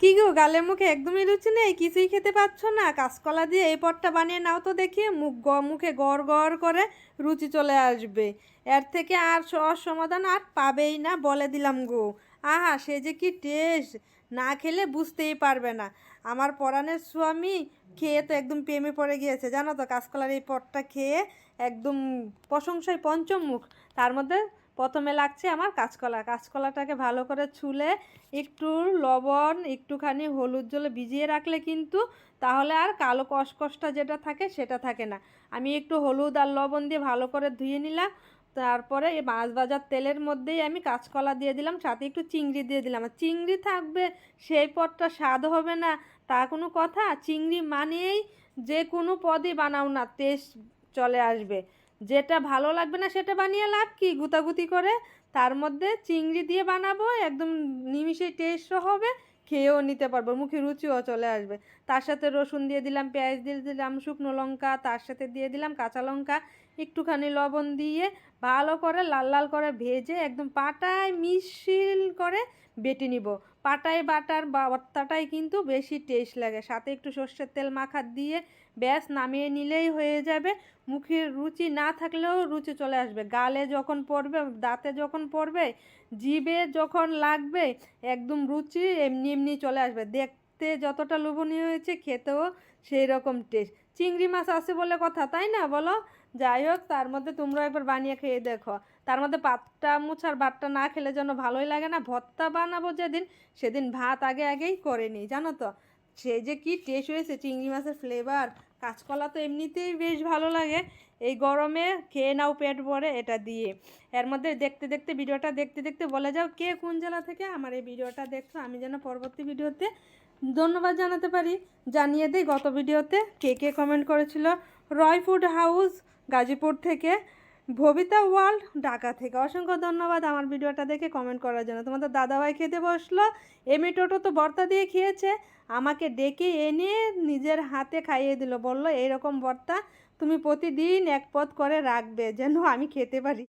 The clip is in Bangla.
কি গো, গালের মুখে একদমই রুচি নেই? কিছুই খেতে পাচ্ছ না? কাঁচকলা দিয়ে এই পটটা বানিয়ে নাও তো দেখি। মুখ গ, মুখে গড় গড় করে রুচি চলে আসবে। এর থেকে আর সহজ সমাধান আর পাবেই না, বলে দিলাম গো। আহা, সে যে কি টেস্ট! না খেলে বুঝতেই পারবে না। আমার পরাণের স্বামী খেয়ে তো একদম প্রেমে পড়ে গিয়েছে। জানো তো, কাঁচকলার এই পটটা খেয়ে একদম প্রশংসায় পঞ্চম মুখ তার মধ্যে প্রথমে লাগছে আমার কাঁচকলা। কাঁচকলাটাকে ভালো করে ছুলে একটু লবণ, একটুখানি হলুদ জলে ভিজিয়ে রাখলে কিন্তু তাহলে আর কালো কসকসটা যেটা থাকে সেটা থাকে না। আমি একটু হলুদ আর লবণ দিয়ে ভালো করে ধুয়ে নিলাম। তারপরে এই মাছ ভাজার তেলের মধ্যেই আমি কাঁচকলা দিয়ে দিলাম, সাথে একটু চিংড়ি দিয়ে দিলাম। আর চিংড়ি থাকবে, সেই পদটা স্বাদ হবে না, তা কোনো কথা। চিংড়ি মানেই যে কোনো পদই বানাও না, টেস্ট চলে আসবে। যেটা ভালো লাগবে না সেটা বানিয়ে লাভ কি? গুতাগুতি করে তার মধ্যে চিংড়ি দিয়ে বানাবো, একদম নিমিষে টেস্টও হবে, খেয়েও নিতে পারব, মুখে রুচিও চলে আসবে। তার সাথে রসুন দিয়ে দিলাম, পেঁয়াজ দিয়ে দিলাম, শুকনো লঙ্কা, তার সাথে দিয়ে দিলাম কাঁচা লঙ্কা একটুখানি লবণ দিয়ে ভালো করে লাল লাল করে ভেজে একদম পাটায় মিশিল করে বেটে নিব। পাটায় বাটার ভর্তাটাই কিন্তু বেশি টেস্ট লাগে। সাথে একটু সর্ষের তেল মাখা দিয়ে ব্যাস নামিয়ে নিলেই হয়ে যাবে। মুখের রুচি না থাকলেও রুচি চলে আসবে। গালে যখন পড়বে, দাঁতে যখন পড়বে, জিভে যখন লাগবে, একদম রুচি এমনি এমনি চলে আসবে। দেখতে যতটা লোভনীয় হয়েছে, খেতেও সেই রকম টেস্ট চিংড়ি মাছ আছে বলে কথা, তাই না বলো? যাই হোক, তার মধ্যে তোমরা একবার বানিয়ে খেয়ে দেখো। তার মধ্যে পাতটা মুছার ভাতটা না খেলে যেন ভালোই লাগে না, ভর্তা বানাবো যেদিন, সেদিন ভাত আগে আগেই করে নিই, জানো তো? সে যে কি টেস্ট হয়েছে, চিংড়ি মাছের ফ্লেভার কাঁচকলা তো এমনিতেই বেশ ভালো লাগে। এই গরমে খেয়ে নাও পেট ভরে এটা দিয়ে। এর মধ্যে দেখতে দেখতে, ভিডিওটা দেখতে দেখতে বলে যাও কে কোন জেলা থেকে আমার এই ভিডিওটা দেখছ। আমি যেন পরবর্তী ভিডিওতে ধন্যবাদ জানাতে পারি। জানিয়ে দিই, গত ভিডিওতে কে কে কমেন্ট করেছিল? রয় ফুড হাউস, গাজীপুর থেকে ভবিতা ওয়ার্ল্ড ঢাকা থেকে। অসংখ্য ধন্যবাদ আমার ভিডিওটা দেখে কমেন্ট করার জন্য। তোমাদের দাদাভাই খেতে বসল। এমি টোটো তো বর্তা দিয়ে খেয়েছে। আমাকে ডেকে এনে নিজের হাতে খাইয়ে দিল। বলল, এইরকম বর্তা তুমি প্রতিদিন এক পথ করে রাখবে, যেন আমি খেতে পারি।